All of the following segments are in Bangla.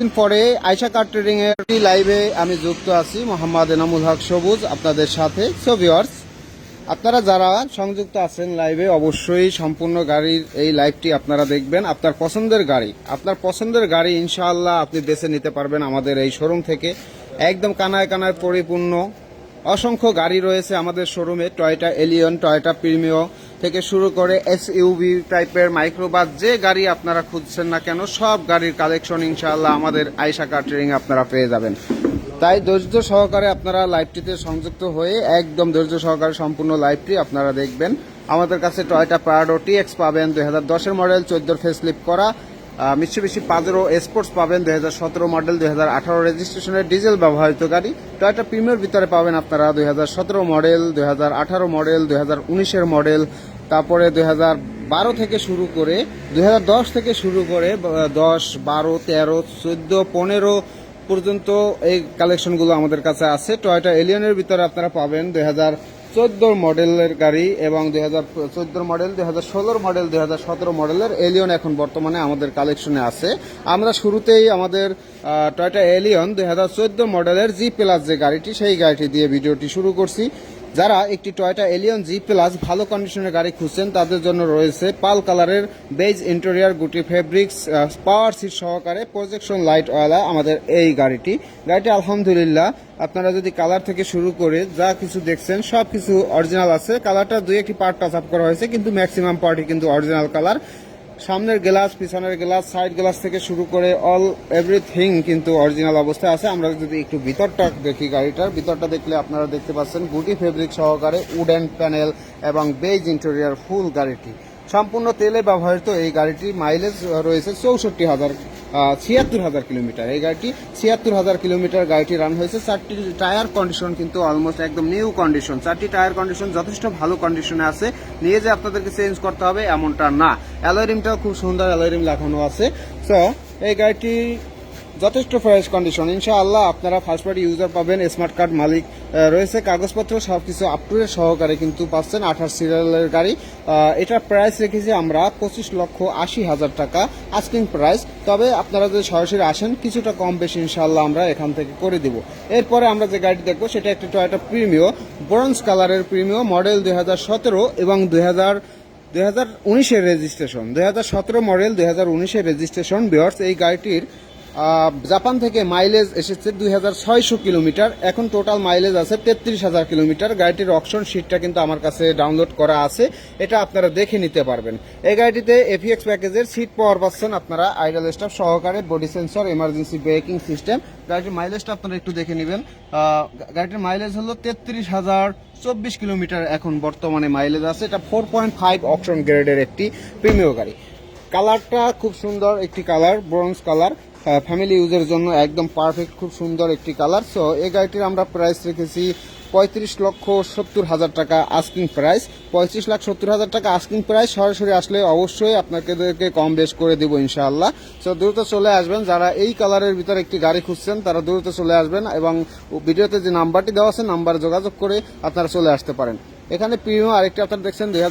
দিন পরে আয়শা কার ট্রেডিং এর লাইভে আমি যুক্ত আছি মোহাম্মদ এনামুল হক সবুজ, আপনাদের সাথে। সো আপনারা যারা সংযুক্ত আছেন লাইভে অবশ্যই সম্পূর্ণ গাড়ির এই লাইভটি আপনারা দেখবেন। আপনার পছন্দের গাড়ি, আপনার পছন্দের গাড়ি ইনশাআল্লাহ আপনি বেছে নিতে পারবেন আমাদের এই শোরুম থেকে। একদম কানায় কানায় পরিপূর্ণ। অসংখ্য গাড়ি রয়েছে আমাদের শোরুমে টয়টা এলিয়ন টয়টা প্রিমিও থেকে শুরু করে এস ইউভি টাইপের মাইক্রোবাস যে গাড়ি আপনারা খুঁজছেন না কেন, সব গাড়ির কালেকশন ইনশাআল্লাহ আমাদের আয়সা কাটারিং আপনারা পেয়ে যাবেন। তাই ধৈর্য সহকারে আপনারা লাইভটিতে সংযুক্ত হয়ে একদম ধৈর্য সহকারে সম্পূর্ণ লাইভটি আপনারা দেখবেন। আমাদের কাছে টয়টা প্রাডো টিএক্স পাবেন দুই হাজার দশের মডেল চোদ্দোর ফেসলিপ করা। মিশ্রবেশি পাজেরো স্পোর্টস পাবেন দুই হাজার সতেরো মডেল দুই হাজার আঠারো রেজিস্ট্রেশনের ডিজেল ব্যবহৃত গাড়ি। টয়টা প্রিমিয়ার ভিতরে পাবেন আপনারা দুই হাজার সতেরো মডেল দুই হাজার আঠারো মডেল দুই হাজার উনিশের মডেল তারপরে দুই হাজার বারো থেকে শুরু করে, দুই হাজার দশ থেকে শুরু করে দশ, বারো, তেরো, চোদ্দ, পনেরো পর্যন্ত এই কালেকশনগুলো আমাদের কাছে আছে। টয়টা এলিয়নের ভিতরে আপনারা পাবেন দুই হাজার চোদ্দোর মডেলের গাড়ি এবং দুই হাজার চোদ্দোর মডেল, দুই হাজার ষোলোর মডেল, দুই হাজার সতেরো মডেলের এলিয়ন এখন বর্তমানে আমাদের কালেকশনে আছে। আমরা শুরুতেই আমাদের টয়টা এলিয়ন দুই হাজার চোদ্দ মডেলের জি প্লাস যে গাড়িটি, সেই গাড়িটি দিয়ে ভিডিওটি শুরু করছি। যারা একটি টয়টা এলিয়ন জি প্লাস ভালো কন্ডিশনের গাড়ি খুঁজছেন, তাদের জন্য রয়েছে পাল কালারের বেজ ইন্টেরিয়ার, গুটি ফেব্রিক্স পাওয়ার সিট সহকারে প্রজেকশন লাইট ওয়ালা আমাদের এই গাড়িটি। গাড়িটি আলহামদুলিল্লাহ, আপনারা যদি কালার থেকে শুরু করে যা কিছু দেখছেন সব কিছু অরিজিনাল আছে। কালারটা দুই একটি পার্ট টাচ আপ করা হয়েছে, কিন্তু ম্যাক্সিমাম পার্টই কিন্তু অরিজিনাল কালার সামনের গ্লাস, পিছনের গ্লাস, সাইড গ্লাস থেকে শুরু করে অল, এভরিথিং কিন্তু অরিজিনাল অবস্থায় আছে। আমরা যদি একটু ভিতরটা দেখি গাড়িটার, ভিতরটা দেখলে আপনারা দেখতে পাচ্ছেন গুটি ফেব্রিক সহকারে উডেন প্যানেল এবং বেজ ইন্টেরিয়ার ফুল গাড়িটি। সম্পূর্ণ তেলে ব্যবহৃত এই গাড়িটির মাইলেজ রয়েছে চৌষট্টি হাজার ছিয়াত্তর হাজার কিলোমিটার। এই গাড়িটি ছিয়াত্তর হাজার কিলোমিটার গাড়িটি রান হয়েছে। চারটি টায়ার কন্ডিশন কিন্তু অলমোস্ট একদম নিউ কন্ডিশন চারটি টায়ার কন্ডিশন যথেষ্ট ভালো কন্ডিশনে আছে। নিয়ে যে আপনাদেরকে চেঞ্জ করতে হবে এমনটা না। অ্যালোরিমটাও খুব সুন্দর অ্যালোরিম লাগানো আছে। সো এই গাড়িটি যথেষ্ট ফ্রেশ কন্ডিশন ইনশাআল্লাহ আপনারা ফার্স্ট পার্টি ইউজার পাবেন স্মার্ট কার্ড মালিক রয়েছে। কাগজপত্র সব কিছু আপ টু ডেট সহকারে কিন্তু পাচ্ছেন আঠাশ সিরিয়ালের গাড়ি। এটার প্রাইস রেখেছি আমরা পঁচিশ লক্ষ আশি হাজার টাকা আস্কিং প্রাইস তবে আপনারা যদি সরাসরি আসেন, কিছুটা কম বেশি ইনশাআল্লাহ আমরা এখান থেকে করে দিব। এরপরে আমরা যে গাড়ি দেখব, সেটা একটি টয়টা প্রিমিও ব্রঞ্জ কালারের প্রিমিও মডেল দুই হাজার সতেরো এবং দুই দুই রেজিস্ট্রেশন দুই হাজার সতেরো মডেল দুই রেজিস্ট্রেশন বিয়ার্স এই গাড়িটির জাপান থেকে মাইলেজ এসেছে দুই হাজার ছয়শো কিলোমিটার। এখন টোটাল মাইলেজ আছে তেত্রিশ হাজার কিলোমিটার। গাড়িটির অপশন শিটটা কিন্তু আমার কাছে ডাউনলোড করা আছে। এটা আপনারা দেখে নিতে পারবেন। এই গাড়িটিতে এফিএক্স প্যাকেজের সিট পাওয়ার পাচ্ছেন আপনারা। আইডাল স্টাফ সহকারে body sensor emergency braking system গাড়িটির মাইলেজটা আপনারা একটু দেখে নেবেন। গাড়িটির মাইলেজ হলো তেত্রিশ হাজার চব্বিশ কিলোমিটার এখন বর্তমানে মাইলেজ আছে। এটা ফোর পয়েন্ট ফাইভ অপশন গ্রেডের একটি প্রিমিয় গাড়ি। কালারটা খুব সুন্দর, একটি কালার ব্রোঞ্জ কালার ফ্যামিলি ইউজের জন্য একদম পারফেক্ট খুব সুন্দর একটি কালার সো এই গাড়িটির আমরা প্রাইস রেখেছি পঁয়ত্রিশ লক্ষ সত্তর হাজার টাকা আস্কিং প্রাইস পঁয়ত্রিশ লাখ সত্তর হাজার টাকা আস্কিং প্রাইস সরাসরি আসলে অবশ্যই আপনাদেরকে কম বেশ করে দেবো ইনশাআল্লাহ। সো দ্রুত চলে আসবেন। যারা এই কালারের ভিতরে একটি গাড়ি খুঁজছেন, তারা দ্রুত চলে আসবেন এবং ভিডিওতে যে নাম্বারটি দেওয়া আছে, নাম্বারে যোগাযোগ করে আপনারা চলে আসতে পারেন। এখানে প্রিমিয়াম আরেকটি আপনারা দেখছেন, দুই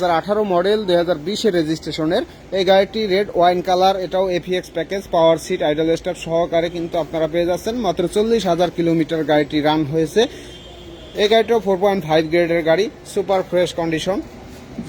মডেল দুই হাজার রেজিস্ট্রেশনের এই গাড়িটি রেড ওয়াইন কালার এটাও FX package power seat idle star সহকারে কিন্তু আপনারা পেয়ে যাচ্ছেন। মাত্র চল্লিশ হাজার কিলোমিটার গাড়িটি রান হয়েছে। এই গাড়িটাও ফোর পয়েন্ট ফাইভ গ্রেডের গাড়ি সুপার ফ্রেশ কন্ডিশন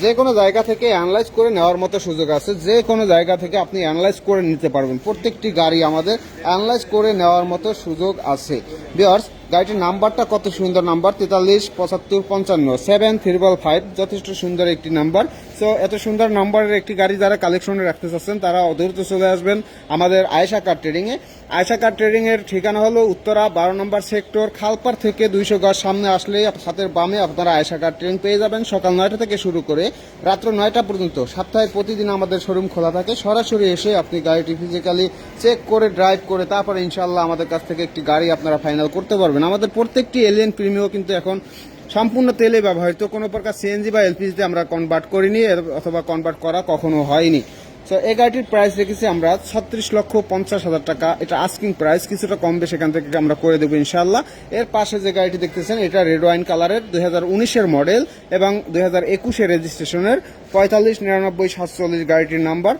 যে কোনো জায়গা থেকে অ্যানালাইজ করে নেওয়ার মতো সুযোগ আছে। যে কোনো জায়গা থেকে আপনি অ্যানালাইজ করে নিতে পারবেন। প্রত্যেকটি গাড়ি আমাদের অ্যানালাইজ করে নেওয়ার মতো সুযোগ আছে। বিয়ার্স গাড়িটির নাম্বারটা কত সুন্দর নাম্বার? তেতাল্লিশ, পঁচাত্তর, পঞ্চান্ন। সেভেন থ্রিবল ফাইভ, যথেষ্ট সুন্দর একটি নাম্বার। সো এত সুন্দর নাম্বারের একটি গাড়ি যারা কালেকশনে রাখতে চাচ্ছেন, তারা দ্রুত চলে আসবেন আমাদের আয়েশা কার ট্রেডিংয়ে আয়েশা কার ট্রেডিংয়ের ঠিকানা হলো উত্তরা, বারো নম্বর সেক্টর খালপার থেকে দুইশো গজ সামনে আসলে হাতের বামে আপনারা আয়েশা কার ট্রেডিং পেয়ে যাবেন। সকাল নয়টা থেকে শুরু করে রাত্র নয়টা পর্যন্ত। সপ্তাহে প্রতিদিন আমাদের শোরুম খোলা থাকে। সরাসরি এসে আপনি গাড়িটি ফিজিক্যালি চেক করে ড্রাইভ করে, তারপরে ইনশাল্লাহ আমাদের কাছ থেকে একটি গাড়ি আপনারা ফাইনাল করতে পারবেন। আমাদের প্রত্যেকটি এলিয়েন প্রিমিও কিন্তু এখন সম্পূর্ণ তেলে ব্যবহৃত। কোনো প্রকার সিএনজি বা এলপিজিতে আমরা কনভার্ট করিনি অথবা কনভার্ট করা কখনো হয়নি। তো এই গাড়িটির প্রাইস রেখেছি আমরা ছত্রিশ লক্ষ পঞ্চাশ হাজার টাকা। এটা আস্কিং প্রাইস কিছুটা কম বেশি এখান থেকে আমরা করে দেবো ইনশাল্লাহ এর পাশে যে গাড়িটি দেখতেছেন, এটা রেড ওয়াইন কালারের দুই উনিশের মডেল এবং দুই হাজার রেজিস্ট্রেশনের পঁয়তাল্লিশ, নিরানব্বই, সাতচল্লিশ গাড়িটির নাম্বার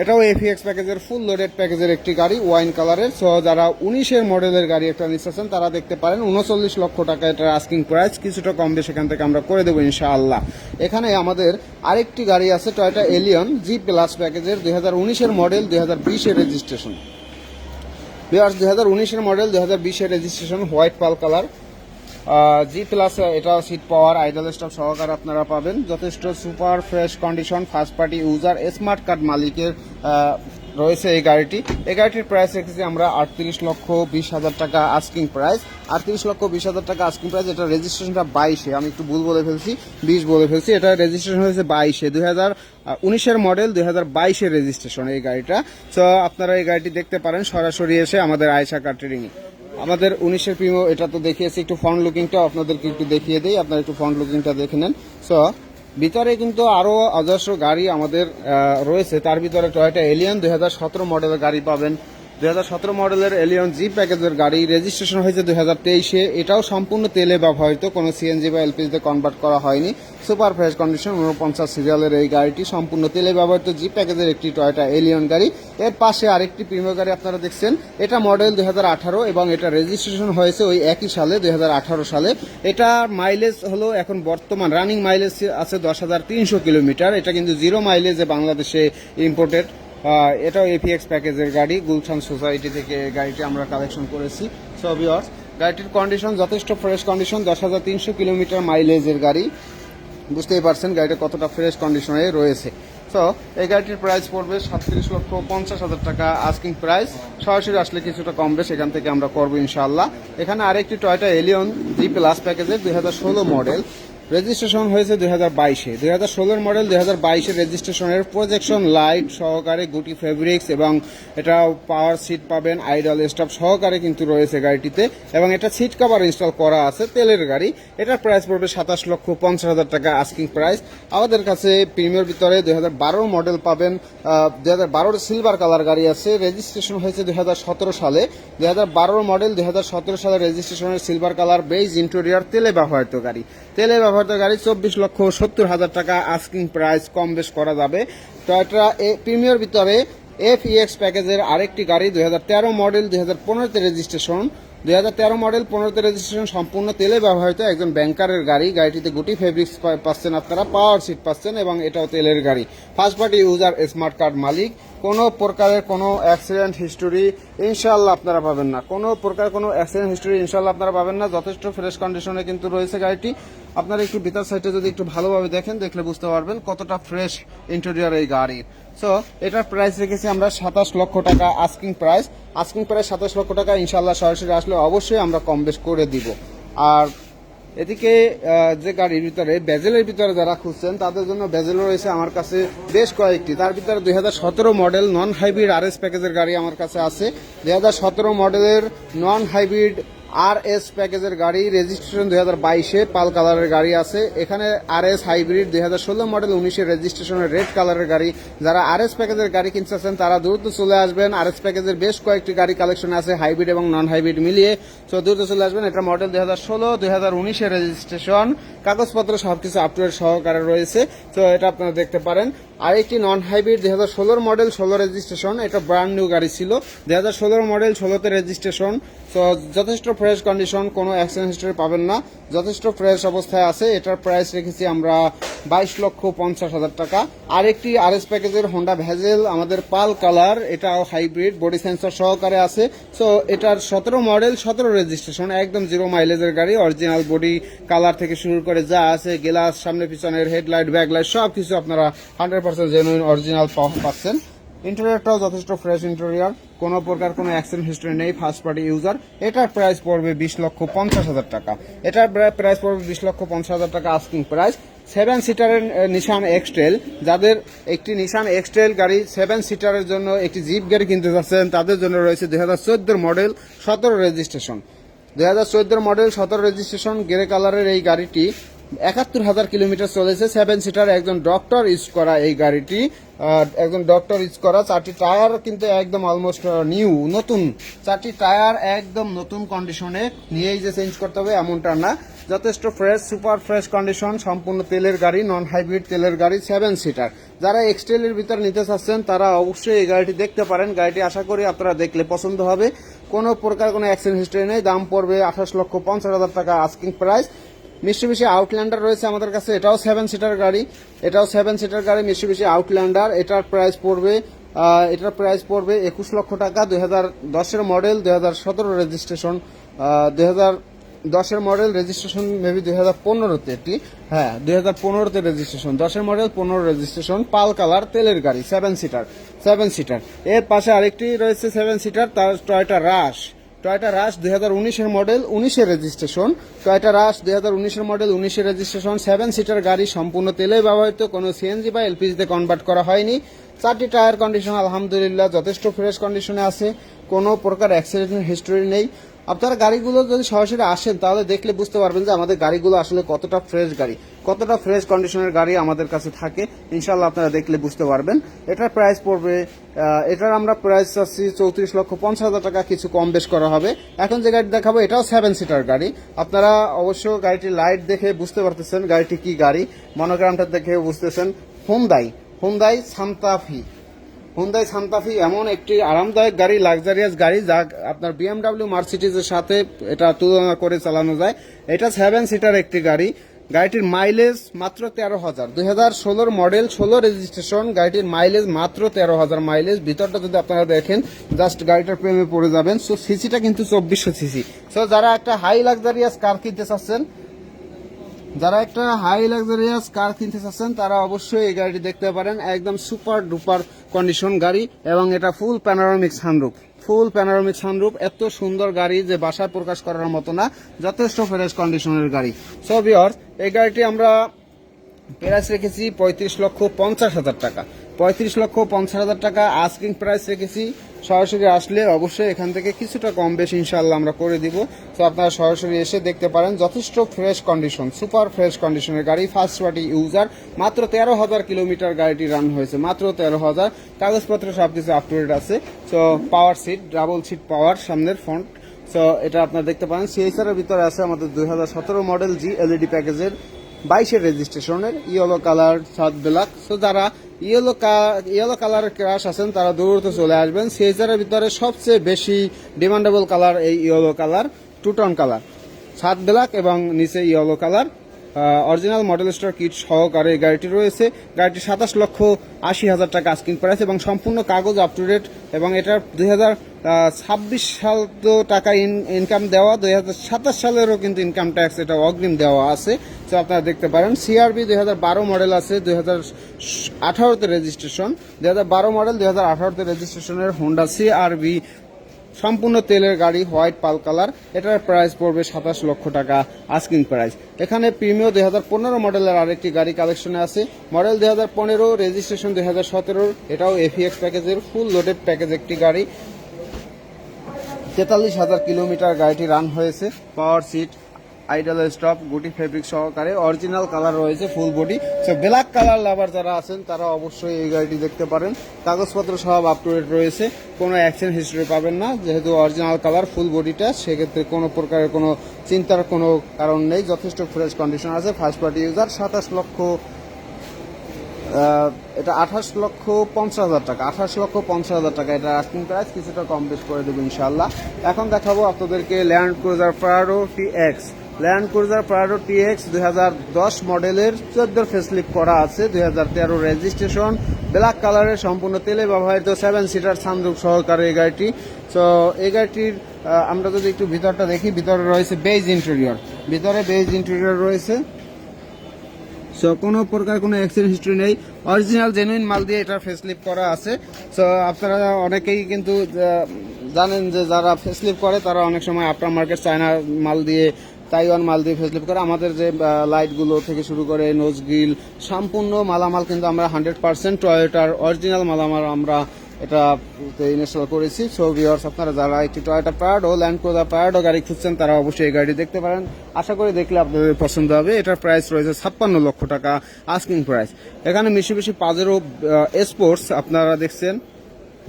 এটাও এফিএক্স প্যাকেজের ফুল লোডেড প্যাকেজের একটি গাড়ি ওয়াইন কালারের সো যারা উনিশের মডেলের গাড়ি একটা নিচ্ছেন, তারা দেখতে পারেন উনচল্লিশ লক্ষ টাকা এটার আস্কিং প্রাইস কিছুটা কম বেশি এখান থেকে আমরা করে দেবো ইনশাআল্লাহ। এখানে আমাদের আরেকটি গাড়ি আছে টয়টা এলিয়ন জি প্লাস প্যাকেজের দুই হাজার উনিশের মডেল দুই হাজার বিশের রেজিস্ট্রেশন বিয়ার্স দুই হাজার উনিশের মডেল দুই হাজার বিশের registration white pearl colour G plus এটা সিট পাওয়ার আইডল স্টপ সহকারে আপনারা পাবেন। যথেষ্ট super fresh condition first party user smart card মালিকের রয়েছে এই গাড়িটি। এই গাড়িটির প্রাইস রেখেছি আমরা আটত্রিশ লক্ষ বিশ হাজার টাকা আস্কিং প্রাইস আটত্রিশ লক্ষ বিশ হাজার টাকা আস্কিং প্রাইস এটা রেজিস্ট্রেশনটা বাইশে। আমি একটু ভুল বলে ফেলছি, বিশ বলে ফেলছি। এটা রেজিস্ট্রেশন হয়েছে বাইশে। দুই হাজার উনিশের মডেল দুই হাজার বাইশের রেজিস্ট্রেশন এই গাড়িটা। তো আপনারা এই গাড়িটি দেখতে পারেন সরাসরি এসে আমাদের আয়সা কার্টেরিং আমাদের উনিশের প্রিমো এটা তো দেখিয়েছি, একটু ফ্রন্ট লুকিংটা আপনাদেরকে একটু দেখিয়ে দিই, আপনারা একটু ফ্রন্ট লুকিংটা দেখে নেন। সো ভিতরে কিন্তু আরও অজস্র গাড়ি আমাদের রয়েছে, তার ভিতরে টয়টা এলিয়ান দুই হাজার সতেরো মডেলের গাড়ি পাবেন। দুই হাজার সতেরো মডেলের এলিয়ন জি প্যাকেজের গাড়ি রেজিস্ট্রেশন হয়েছে দুই হাজার তেইশে। এটাও সম্পূর্ণ তেলে ব্যবহৃত, কোনো সিএনজি বা এলপিজিতে কনভার্ট করা হয়নি। সুপার ফ্রেশ কন্ডিশন উনপঞ্চাশ সিরিয়ালের এই গাড়িটি সম্পূর্ণ তেলে ব্যবহৃত জি প্যাকেজের একটি টয়টা এলিয়ন গাড়ি। এর পাশে আরেকটি প্রিমিয় গাড়ি আপনারা দেখছেন। এটা মডেল দুই হাজার আঠারো এবং এটা রেজিস্ট্রেশন হয়েছে ওই একই সালে, দুই হাজার আঠারো সালে। এটা মাইলেজ হলো এখন বর্তমান রানিং মাইলেজ আছে দশ হাজার তিনশো কিলোমিটার। এটা কিন্তু জিরো মাইলেজে বাংলাদেশে ইম্পোর্টেড এটাও এপিএক্স প্যাকেজের গাড়ি, গুলশান সোসাইটি থেকে গাড়িটি আমরা কালেকশন করেছি সো ভিওর্স গাড়িটির কন্ডিশন যথেষ্ট ফ্রেশ কন্ডিশন দশ হাজার তিনশো কিলোমিটার মাইলেজের গাড়ি। বুঝতেই পারছেন গাড়িটা কতটা ফ্রেশ কন্ডিশনে রয়েছে। তো এই গাড়িটির প্রাইস পড়বে সাতত্রিশ লক্ষ পঞ্চাশ হাজার টাকা আস্কিং প্রাইস সরাসরি আসলে কিছুটা কমবে, সেখান থেকে আমরা করব ইনশাল্লাহ এখানে আরেকটি টয়টা এলিয়ন জি প্লাস প্যাকেজের দুই হাজার ষোলো মডেল রেজিস্ট্রেশন হয়েছে দুই হাজার বাইশে। দুই হাজার ষোলোর মডেল দুই হাজার বাইশের রেজিস্ট্রেশনের প্রজেকশন লাইট সহকারে গুটি ফেব্রিক্স এবং এটা পাওয়ার সিট পাবেন আইডল স্টপ সহকারে কিন্তু রয়েছে গাড়িটিতে এবং এটা সিট কভার ইনস্টল করা আছে, তেলের গাড়ি। এটার প্রাইস পড়বে সাতাশ লক্ষ পঞ্চাশ হাজার টাকা আস্কিং প্রাইস আমাদের কাছে প্রিমিয়ার ভিতরে দুই হাজার বারোর মডেল পাবেন দুই হাজার বারোর সিলভার কালার গাড়ি আছে। রেজিস্ট্রেশন হয়েছে দুই হাজার সতেরো সালে। দুই হাজার বারোর মডেল দুই হাজার সতেরো সালে রেজিস্ট্রেশনের সিলভার কালার বেজ ইন্টেরিয়ার তেলে ব্যবহৃত গাড়ি। তেলে ব্যবহৃত গাড়ি চব্বিশ লক্ষ সত্তর হাজার টাকা। আস্কিং প্রাইস কম বেশ করা যাবে। টয়টা এ প্রিমিয়ার ভিতরে এফ ইএক্স প্যাকেজের আরেকটি গাড়ি দুই মডেল দুই পনেরোতে রেজিস্ট্রেশন দুই হাজার তেরো মডেল, পনেরোতে রেজিস্ট্রেশন সম্পূর্ণ তেলে ব্যবহৃত একজন ব্যাংকারের গাড়ি। গাড়িটিতে গুটি ফেব্রিক্স পাচ্ছেন আপনারা পাওয়ার সিট পাচ্ছেন এবং এটাও তেলের গাড়ি। First party user smart card মালিক। কোনো প্রকারের কোনো অ্যাক্সিডেন্ট হিস্টোরি ইনশাল্লাহ আপনারা পাবেন না। কোনো প্রকার কোনো অ্যাক্সিডেন্ট হিস্টোরি ইনশাল্লাহ আপনারা পাবেন না। যথেষ্ট ফ্রেশ কন্ডিশনে কিন্তু রয়েছে গাড়িটি। আপনারা একটু ভিতর সাইডে যদি একটু ভালোভাবে দেখেন, দেখলে বুঝতে পারবেন কতটা ফ্রেশ ইন্টেরিয়র এই গাড়ির। সো এটার প্রাইস রেখেছি আমরা সাতাশ লক্ষ টাকা আস্কিং প্রাইস আস্কিং প্রাইস সাতাশ লক্ষ টাকা ইনশাল্লাহ সরাসরি আসলে অবশ্যই আমরা কম বেশ করে দিব। আর এদিকে যে গাড়ির ভিতরে, বেজেলের ভিতরে যারা খুঁজছেন, তাদের জন্য বেজেল রয়েছে আমার কাছে বেশ কয়েকটি। তার ভিতরে দুই হাজার সতেরো model non hybrid R S প্যাকেজের গাড়ি আমার কাছে আছে। দুই হাজার সতেরো মডেলের নন হাইব্রিড আর এস প্যাকেজের গাড়ি রেজিস্ট্রেশন দুই হাজার বাইশে, পাল কালারের গাড়ি আছে। এখানে আর এস হাইব্রিড দুই হাজার ষোলো মডেল উনিশের রেজিস্ট্রেশনের রেড কালারের গাড়ি। যারা আর এস প্যাকেজের গাড়ি কিনতে কিনতেছেন তারা দ্রুত চলে আসবেন। আর এস প্যাকেজের বেশ কয়েকটি গাড়ি কালেকশন আছে হাইব্রিড এবং নন হাইব্রিড মিলিয়ে। তো দ্রুত চলে আসবেন, এটা মডেল দুই হাজার ষোলো, দুই হাজার উনিশের রেজিস্ট্রেশন কাগজপত্র সবকিছু আপ টু সহকারে রয়েছে। তো এটা আপনারা দেখতে পারেন। আরেকটি নন হাইব্রিড দুই হাজার ষোলোর মডেল ষোলো রেজিস্ট্রেশন এটা ব্র্যান্ড নিউ গাড়ি ছিল। দুই হাজার ষোলোর মডেল ষোলোতে রেজিস্ট্রেশন তো যথেষ্ট ফ্রেশ কন্ডিশন কোনো অ্যাক্সিডেন্ট হিস্টরি পাবেন না। যথেষ্ট ফ্রেশ অবস্থায় আছে। এটার প্রাইস রেখেছি আমরা বাইশ লক্ষ পঞ্চাশ হাজার টাকা। আরেকটি আর এস প্যাকেজের হোন্ডা ভ্যাজেল আমাদের পাল কালার, এটাও হাইব্রিড বডি সেন্সর সহকারে আছে। সো এটার সতেরো মডেল সতেরো রেজিস্ট্রেশন একদম জিরো মাইলেজের গাড়ি অরিজিনাল বডি কালার থেকে শুরু করে যা আছে গ্লাস সামনে পিছনের হেডলাইট ব্যাকলাইট সব কিছু আপনারা হান্ড্রেড পার্সেন্ট জেনুইন অরিজিনাল পাচ্ছেন। ইন্টেরিয়রটাও যথেষ্ট ফ্রেশ ইন্টেরিয়র কোনো প্রকার কোনো অ্যাক্সিডেন্ট হিস্টরি নেই ফার্স্ট পার্টি ইউজার এটার প্রাইস পড়বে বিশ লক্ষ পঞ্চাশ হাজার টাকা। এটার প্রাইস পড়বে বিশ লক্ষ পঞ্চাশ হাজার টাকা আস্কিং প্রাইস সেভেন সিটারের নিশান এক্সটেল যাদের একটি নিশান এক্সটেল গাড়ি সেভেন সিটারের জন্য একটি জিপ গাড়ি কিনতে চাচ্ছেন তাদের জন্য রয়েছে দুই হাজার চোদ্দোর মডেল সতেরো রেজিস্ট্রেশন দুই হাজার চোদ্দোর মডেল সতেরো রেজিস্ট্রেশন গ্রে কালারের এই গাড়িটি একাত্তর হাজার কিলোমিটার চলেছে সেভেন সিটার একজন ডক্টর ইউজ করা এই গাড়িটি। একজন ডক্টর ইউজ করা, চারটি টায়ার কিন্তু একদম অলমোস্ট নিউ নতুন। চারটি টায়ার একদম নতুন কন্ডিশনে নিয়েই যে চেঞ্জ করতে হবে এমনটা না। যথেষ্ট ফ্রেশ সুপার ফ্রেশ কন্ডিশন সম্পূর্ণ তেলের গাড়ি নন হাইব্রিড তেলের গাড়ি সেভেন সিটার যারা এক্সটেলের ভিতর নিতে চাচ্ছেন, তারা অবশ্যই এই গাড়িটি দেখতে পারেন। গাড়িটি আশা করি আপনারা দেখলে পছন্দ হবে। কোনো প্রকার কোনো অ্যাক্সিডেন্ট হিস্ট্রি নেই। দাম পড়বে আঠাশ লক্ষ পঞ্চাশ হাজার টাকা আস্কিং প্রাইস মিষ্টি আউটল্যান্ডার রয়েছে আমাদের কাছে, এটাও সেভেন সিটার গাড়ি, এটাও সেভেন সিটার গাড়ি মিষ্টি আউটল্যান্ডার এটার প্রাইস পড়বে এটার প্রাইস পড়বে একুশ লক্ষ টাকা দুই হাজার দশের মডেল দুই হাজার সতেরো রেজিস্ট্রেশন দুই হাজার দশের মডেল রেজিস্ট্রেশন মেবি দুই হাজার পনেরোতে এটি হ্যাঁ দুই হাজার পনেরোতে রেজিস্ট্রেশন দশের মডেল পনেরো রেজিস্ট্রেশন পাল কালার তেলের গাড়ি সেভেন সিটার সেভেন সিটার এর পাশে আরেকটি রয়েছে সেভেন সিটার তার টয়টা রাশ টয়টা রাশ দুই হাজার উনিশের মডেল উনিশের রেজিস্ট্রেশন টয়টা রাশ দুই হাজার উনিশের মডেল উনিশের রেজিস্ট্রেশন সেভেন সিটার গাড়ি সম্পূর্ণ তেলে ব্যবহৃত, কোনো সিএনজি বা এলপিজিতে কনভার্ট করা হয়নি। চারটি টায়ার কন্ডিশন আলহামদুলিল্লাহ, যথেষ্ট ফ্রেশ কন্ডিশনে আছে। কোনো প্রকার অ্যাক্সিডেন্টের হিস্টোরি নেই। আপনারা গাড়িগুলো যদি সরাসরি আসেন, তাহলে দেখলে বুঝতে পারবেন যে আমাদের গাড়িগুলো আসলে কতটা ফ্রেশ গাড়ি, কতটা ফ্রেশ কন্ডিশনের গাড়ি আমাদের কাছে থাকে। ইনশাল্লাহ আপনারা দেখলে বুঝতে পারবেন। এটার প্রাইস পড়বে এটার আমরা প্রাইস চাচ্ছি চৌত্রিশ লক্ষ পঞ্চাশ হাজার টাকা, কিছু কম বেশ করা হবে। এখন যে গাড়ি দেখাবো, এটাও সেভেন সিটার গাড়ি। আপনারা অবশ্য গাড়িটির লাইট দেখে বুঝতে পারতেছেন গাড়িটি কি গাড়ি। মনোগ্রামটা দেখে বুঝতেছেন। হোমদাই Hyundai Santa Fe Hyundai Santa Fe এমন একটি আরামদায়ক গাড়ি লাক্সারিয়াস গাড়ি যা আপনার বিএমডাব্লিউ মার্সিডিজের সাথে এটা তুলনা করে চালানো যায়। এটা সেভেন সিটার একটি গাড়ি। গাড়িটির মাইলেজ মাত্র তেরো হাজার। দুই হাজার ষোলোর মডেল ষোলো রেজিস্ট্রেশন গাড়িটির মাইলেজ মাত্র তেরো হাজার মাইলেজ ভিতরটা যদি আপনারা দেখেন জাস্ট গাড়িটার প্রেমে পড়ে যাবেন। সো সিসিটা কিন্তু চব্বিশশো সিসি সো যারা একটা হাই লাক্সারিয়াস কার কিনতে চাচ্ছেন যারা একটা হাই লাক্সারিয়াস কার কিনতে চাচ্ছেন, তারা অবশ্যই এই গাড়িটি দেখতে পারেন। একদম সুপার ডুপার কন্ডিশন গাড়ি এবং এটা full panoramic sunroof full panoramic sunroof এত সুন্দর গাড়ি যে বাসায় প্রকাশ করার মতো না, যথেষ্ট ফ্রেশ কন্ডিশনের গাড়ি। সো বিয়ার্স এই গাড়িটি আমরা প্রাইস রেখেছি পঁয়ত্রিশ লক্ষ পঞ্চাশ হাজার টাকা। পঁয়ত্রিশ লক্ষ পঞ্চাশ হাজার টাকা আস্কিং প্রাইস রেখেছি সরাসরি আসলে অবশ্যই এখান থেকে কিছুটা কম বেশি ইনশাল্লাহ আমরা করে দিব। তো আপনারা সরাসরি এসে দেখতে পারেন, যথেষ্ট ফ্রেশ কন্ডিশন সুপার ফ্রেশ কন্ডিশনের গাড়ি ফার্স্ট পার্টি ইউজার মাত্র তেরো হাজার কিলোমিটার গাড়িটি রান হয়েছে, মাত্র তেরো হাজার। কাগজপত্র সব কিছু আপ টু ডেট আছে। তো power seat double seat power সামনের ফ্রন্ট সো এটা আপনারা দেখতে পারেন সিএসআর এর ভিতরে আছে আমাদের দুই হাজার সতেরো মডেল জি এলইডি প্যাকেজের বাইশের রেজিস্ট্রেশনের ইয়েলো কালার সাত ব্ল্যাক সো যারা ইয়েলো ইয়েলো কালারের ক্রাশ আছেন, তারা দূরত্ব চলে আসবেন। সেজারের ভিতরে সবচেয়ে বেশি ডিমান্ডেবল কালার এই yellow colour two tone colour সাত ব্ল্যাক এবং নিচে yellow colour original model store kit সহকারে এই গাড়িটি রয়েছে। গাড়িটি সাতাশ লক্ষ আশি হাজার টাকা আস্কিং প্রাইস এবং সম্পূর্ণ কাগজ আপ টু ডেট এবং এটার দুই ছাব্বিশ সাল তো টাকা ইনকাম দেওয়া, দুই হাজার সাতাশ সালেরও কিন্তু ইনকাম ট্যাক্স এটা অগ্রিম দেওয়া আছে। তো আপনারা দেখতে পারেন সিআরবি দুই হাজার বারো মডেল আছে, দুই হাজার আঠারোতে রেজিস্ট্রেশন দুই হাজার বারো মডেল দুই হাজার আঠারোতে রেজিস্ট্রেশনের হোন্ডা সিআরবি সম্পূর্ণ তেলের গাড়ি, হোয়াইট পাল কালার, এটার প্রাইস পড়বে সাতাশ লক্ষ টাকা আস্কিং প্রাইস এখানে প্রিমিও দুই হাজার পনেরো মডেলের আরেকটি গাড়ি কালেকশনে আছে। মডেল দুই হাজার পনেরো রেজিস্ট্রেশন দুই হাজার সতেরোর, এটাও এফিএক্স প্যাকেজের ফুল লোডেড প্যাকেজ একটি গাড়ি। তেতাল্লিশ হাজার কিলোমিটার গাড়িটি রান হয়েছে পাওয়ার সিট আইডল স্টপ, গুটি ফেব্রিক সহকারে অরিজিনাল কালার রয়েছে full body so black colour lover যারা আছেন, তারা অবশ্যই এই গাড়িটি দেখতে পারেন। কাগজপত্র সব আপ টু ডেট রয়েছে। কোনো অ্যাক্সিডেন্ট হিস্ট্রি পাবেন না। যেহেতু অরিজিনাল কালার ফুল বডিটা সেক্ষেত্রে কোনো প্রকারের কোনো চিন্তার কোনো কারণ নেই। যথেষ্ট ফ্রেশ কন্ডিশন আছে। ফার্স্ট পার্টি ইউজার সাতাশ লক্ষ এটা আঠাশ লক্ষ পঞ্চাশ হাজার টাকা। আঠাশ লক্ষ পঞ্চাশ হাজার টাকা এটা আস্কিং প্রাইস কিছুটা কম বেশ করে দেবো ইনশাল্লাহ এখন দেখাবো আপনাদেরকে Land Cruiser Prado T X Land Cruiser Prado T X দুই মডেলের চোদ্দ ফেসলিপ করা আছে, দুই হাজার তেরো রেজিস্ট্রেশন ব্ল্যাক কালারের সম্পূর্ণ তেলে ব্যবহৃত সেভেন সিটার সানরুফ সহকারে এই গাড়িটি। তো এই গাড়িটির আমরা যদি একটু ভিতরটা দেখি, ভিতরে রয়েছে বেজ ইন্টেরিয়র ভিতরে বেজ ইন্টেরিয়র রয়েছে। সো কোনো প্রকার কোনো অ্যাক্সিডেন্ট হিস্ট্রি নেই। অরিজিনাল জেনুইন মাল দিয়ে এটা ফেসলিপ করা আছে। সো আপনারা অনেকেই কিন্তু জানেন যে যারা ফেসলিপ করে, তারা অনেক সময় আফটার মার্কেট চায়না মাল দিয়ে তাইওয়ান মাল দিয়ে ফেসলিপ করে আমাদের যে লাইটগুলো থেকে শুরু করে নোজ গ্রিল সম্পূর্ণ মালামাল কিন্তু আমরা হান্ড্রেড পার্সেন্ট টয়োটার অরিজিনাল মালামাল আমরা এটা ইনস্টল করেছি। সো ভিউয়ার্স আপনারা যারা একটি Toyota Prado Land Cruiser Prado গাড়ি খুঁজছেন, তারা অবশ্যই এই গাড়ি দেখতে পারেন। আশা করি দেখলে আপনাদের পছন্দ হবে। এটার প্রাইস রয়েছে ছাপ্পান্ন লক্ষ টাকা আস্কিং প্রাইস এখানে বেশি বেশি পাজেরো স্পোর্টস আপনারা দেখছেন,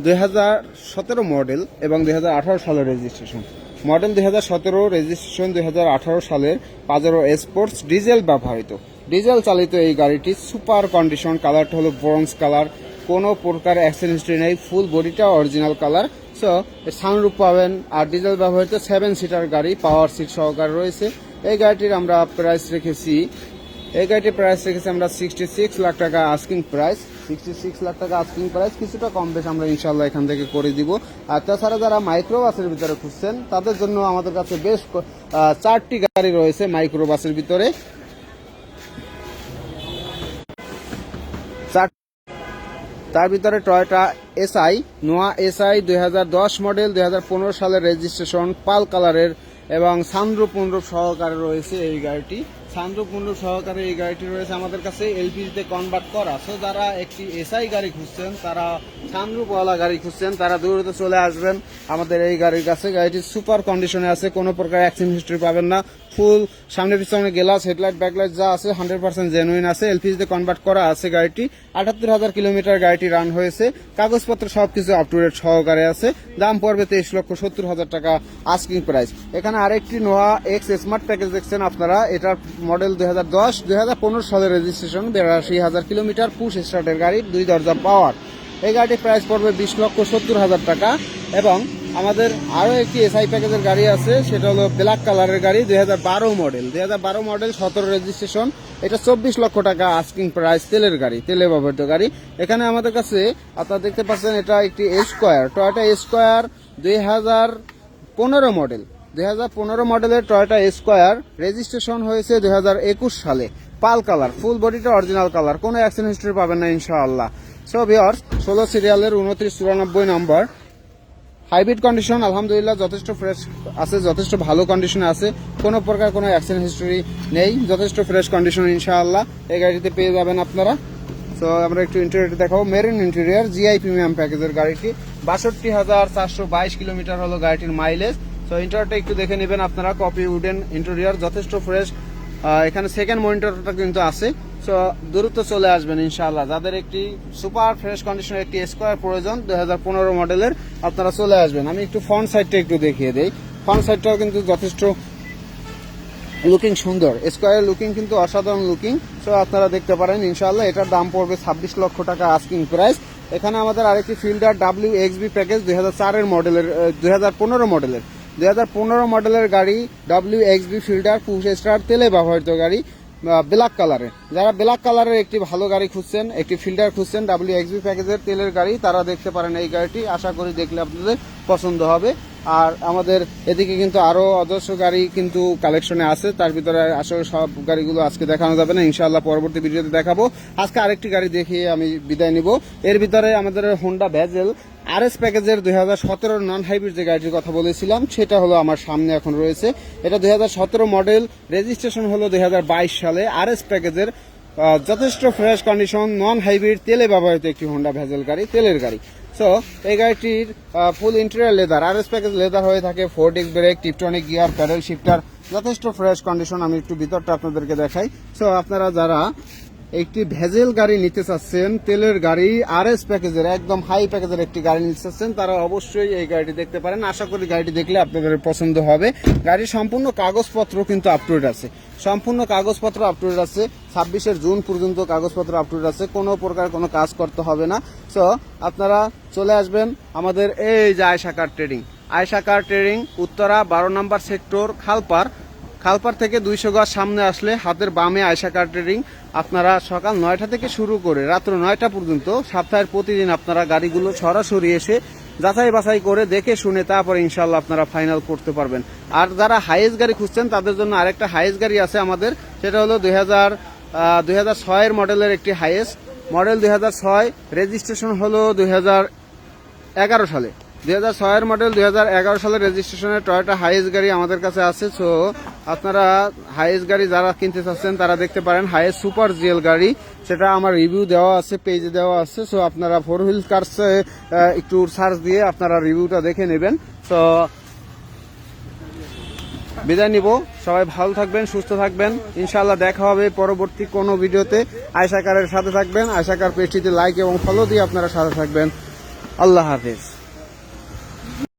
দুই হাজার সতেরো মডেল এবং দুই হাজার আঠারো সালের রেজিস্ট্রেশন মডেল দুই হাজার সতেরো, রেজিস্ট্রেশন দুই হাজার আঠারো সালের পাজারো স্পোর্টস ডিজেল ব্যবহৃত। ডিজেল চালিত এই গাড়িটি সুপার কন্ডিশন কালারটা হলো ব্রোঞ্জ কালার। কোনো প্রকার অ্যাক্সিডেন্ট নেই ফুল বডিটা অরিজিনাল কালার সো সানরুপ পাবেন। আর ডিজেল ব্যবহৃত সেভেন সিটার গাড়ি পাওয়ার সিট সহকারে রয়েছে। এই গাড়িটির আমরা প্রাইস রেখেছি, এই গাড়িটির প্রাইস রেখেছি আমরা সিক্সটি সিক্স লাখ টাকা asking price sixty six lakh টাকা আস্কিং প্রাইস কিছুটা কম বেশ আমরা ইনশাল্লাহ এখান থেকে করে দিব। আর তাছাড়া যারা মাইক্রো বাসের ভিতরে খুঁজছেন, তাদের জন্য আমাদের কাছে বেশ চারটি গাড়ি রয়েছে মাইক্রো বাসের ভিতরে তার ভিতরে টয়োটা এসআই, নোয়া এসআই দুই মডেল, দুই হাজার পনেরো সালের রেজিস্ট্রেশন পাল কালারের এবং সানরূপ মন্ডপ সহকারে রয়েছে এই গাড়িটি। সানরূপ মন্ডপ সহকারে এই গাড়িটি রয়েছে আমাদের কাছে। এলপিজিতে কনভার্ট করা। সো যারা একটি এসআই গাড়ি খুঁজছেন, তারা সানরূপওয়ালা গাড়ি খুঁজছেন, তারা দূরত চলে আসবেন আমাদের এই গাড়ির কাছে। গাড়িটি সুপার কন্ডিশনে আছে, কোনো প্রকার অ্যাক্সিডেন্ট হিস্ট্রি পাবেন না। ফুল, সামনে পিছনে গ্লাস, হেডলাইট, ব্যাকলাইট যা আছে হান্ড্রেড পার্সেন্ট জেনুইন আছে এলপিজিতে কনভার্ট করা আছে গাড়িটি। আটাত্তর হাজার কিলোমিটার গাড়িটি রান হয়েছে। কাগজপত্র সবকিছু আপ টু ডেট সহকারে আছে। দাম পড়বে তেইশ লক্ষ সত্তর হাজার টাকা আস্কিং প্রাইস এখানে আরেকটি নোয়া এক্স স্মার্ট প্যাকেজ দেখছেন আপনারা। এটার মডেল দুই হাজার দশ, দুই হাজার পনেরো সালের রেজিস্ট্রেশন বিরাশি হাজার কিলোমিটার পুশ স্টার্টের গাড়ি দুই দরজা পাওয়ার এই গাড়িটির প্রাইস পড়বে বিশ লক্ষ সত্তর হাজার টাকা। এবং আমাদের আরও একটি এসআই প্যাকেজের গাড়ি আছে, সেটা হলো ব্ল্যাক কালারের গাড়ি, দুই হাজার বারো মডেল দুই হাজার বারো মডেল সতেরো রেজিস্ট্রেশন এটা চব্বিশ লক্ষ টাকা আস্কিং প্রাইস তেলের গাড়ি, তেলে ব্যবহৃত গাড়ি। এখানে আমাদের কাছে আপনারা দেখতে পাচ্ছেন এটা একটি স্কোয়ার টয়টা স্কোয়ার দুই হাজার পনেরো মডেল দুই হাজার পনেরো মডেলের টয়োটা স্কোয়ার রেজিস্ট্রেশন হয়েছে দুই হাজার একুশ সালে। পাল কালার ফুল বডিটা অরিজিনাল কালার কোনো অ্যাক্সিডেন্ট হিস্ট্রি পাবেন না ইনশাআল্লাহ। সো ভিওর্স ষোলো সিরিয়ালের উনত্রিশ চুরানব্বই নম্বর হাইব্রিড কন্ডিশন, আলহামদুলিল্লাহ, যথেষ্ট ফ্রেশ আছে, যথেষ্ট ভালো কন্ডিশনে আছে। কোনো প্রকার কোনো অ্যাক্সিডেন্ট হিস্টরি নেই, যথেষ্ট ফ্রেশ কন্ডিশন ইনশাআল্লাহ। এই গাড়িতে পেয়ে যাবেন আপনারা। তো আমরা একটু ইন্টেরিয়র দেখাবো। মেরিন ইন্টেরিয়র জিআই প্রিমিয়াম প্যাকেজের গাড়িটি। বাষট্টি হাজার চারশো বাইশ কিলোমিটার হলো গাড়িটির মাইলেজ তো ইন্টারটা একটু দেখে নেবেন আপনারা। কপি উডেন ইন্টেরিয়ার যথেষ্ট ফ্রেশ এখানে সেকেন্ড মনিটরটা কিন্তু আছে। সো দ্রুত চলে আসবেন ইনশাআল্লাহ। যাদের একটি সুপার ফ্রেশ কন্ডিশনের একটি স্কোয়ার প্রয়োজন, দুই হাজার পনেরো মডেলের, আপনারা চলে আসবেন। আমি একটু ফ্রন্ট সাইডটা একটু দেখিয়ে দেই। ফ্রন্ট সাইডটাও কিন্তু যথেষ্ট লুকিং সুন্দর। স্কোয়ারের লুকিং কিন্তু অসাধারণ লুকিং। সো আপনারা দেখতে পারেন ইনশাআল্লাহ, এটার দাম পড়বে ছাব্বিশ লক্ষ টাকা আস্কিং প্রাইস এখানে আমাদের আরেকটি ফিল্ডার ডাব্লিউ এক্সবি প্যাকেজ দুই হাজার মডেলের দুই হাজার পনেরো মডেলের। দুই হাজার পনেরো মডেলের গাড়ি W XB Fielder push star তেলে ব্যবহৃত গাড়ি। ব্ল্যাক কালারে যারা ব্ল্যাক কালারের একটি ভালো গাড়ি খুঁজছেন, একটি ফিল্টার খুঁজছেন ডাব্লিউ এক্সবি প্যাকেজের তেলের গাড়ি, তারা দেখতে পারেন এই গাড়িটি। আশা করি দেখলে আপনাদের পছন্দ হবে। আর আমাদের এদিকে কিন্তু আরও অজস্র গাড়ি কিন্তু কালেকশনে আছে। তার ভিতরে আসলে সব গাড়িগুলো আজকে দেখানো যাবে না। ইনশাআল্লাহ পরবর্তী ভিডিওতে দেখাবো। আজকে আরেকটি গাড়ি দেখিয়ে আমি বিদায় নিব। এর ভিতরে আমাদের হোন্ডা ভ্যাজেল আর এস প্যাকেজের দুই হাজার সতেরো নন হাইব্রিড যে গাড়িটির কথা বলেছিলাম, সেটা হলো আমার সামনে এখন রয়েছে। এটা দুই হাজার সতেরো মডেল রেজিস্ট্রেশন হলো দুই হাজার বাইশ সালে। আর এস প্যাকেজের যথেষ্ট ফ্রেশ কন্ডিশন নন হাইব্রিড তেলে ব্যবহৃত একটি হোন্ডা ভ্যাজেল গাড়ি, তেলের গাড়ি। সো এই গাড়িটির full interior leather R S package leather হয়ে থাকে four disc brake tiptronic gear paddle shifter যথেষ্ট ফ্রেশ কন্ডিশন আমি একটু ভিতরটা আপনাদেরকে দেখাই। সো আপনারা যারা একটি ভেজেল গাড়ি নিতে চাচ্ছেন, তেলের গাড়ি আর এস প্যাকেজের, একদম হাই প্যাকেজের একটি গাড়ি নিতে চাচ্ছেন, তারা অবশ্যই এই গাড়িটি দেখতে পারেন। আশা করি গাড়িটি দেখলে আপনাদের পছন্দ হবে। গাড়ির সম্পূর্ণ কাগজপত্র কিন্তু আপটুডেট আছে। সম্পূর্ণ কাগজপত্র আপটুডেট আছে। ছাব্বিশের জুন পর্যন্ত কাগজপত্র আপটুডেট আছে। কোনো প্রকার কোনো কাজ করতে হবে না। সো আপনারা চলে আসবেন আমাদের এই যে Aysha car trading Aysha car trading Uttara বারো নম্বর সেক্টর খালপার। খালপার থেকে দুইশো গজ সামনে আসলে হাতের বামে আয়সা কার ট্রেডিং আপনারা সকাল নয়টা থেকে শুরু করে রাত্র নয়টা পর্যন্ত সপ্তাহের প্রতিদিন আপনারা গাড়িগুলো সরাসরি এসে যাচাই বাছাই করে দেখে শুনে তারপরে ইনশাল্লাহ আপনারা ফাইনাল করতে পারবেন। আর যারা হাইয়েস্ট গাড়ি খুঁজছেন, তাদের জন্য আরেকটা হাইয়েস্ট গাড়ি আছে আমাদের। সেটা হলো দুই হাজার দুই ছয়ের মডেলের একটি হাইয়েস্ট মডেল দুই হাজার ছয় রেজিস্ট্রেশন হলো দুই এগারো সালে। দুই হাজার ছয়ের মডেল দুই হাজার এগারো সালের রেজিস্ট্রেশনের টয়োটা হাইয়েস্ট গাড়ি আমাদের কাছে আছে সো আপনারা হাইয়েস্ট গাড়ি যারা কিনতে চাচ্ছেন তারা দেখতে পারেন হাইয়েস্ট সুপার জিএল গাড়ি, সেটা আমার রিভিউ দেওয়া আছে পেজে দেওয়া আছে সো আপনারা ফোর হুইল কার্সে একটু সার্চ দিয়ে আপনারা রিভিউটা দেখে নেবেন। সো বিদায় নিব, সবাই ভালো থাকবেন, সুস্থ থাকবেন ইনশাল্লাহ দেখা হবে পরবর্তী কোনো ভিডিওতে। আয়সাকারের সাথে থাকবেন আয়সাকার পেজটিতে লাইক এবং ফলো দিয়ে আপনারা সাথে থাকবেন। আল্লাহ হাফিজ।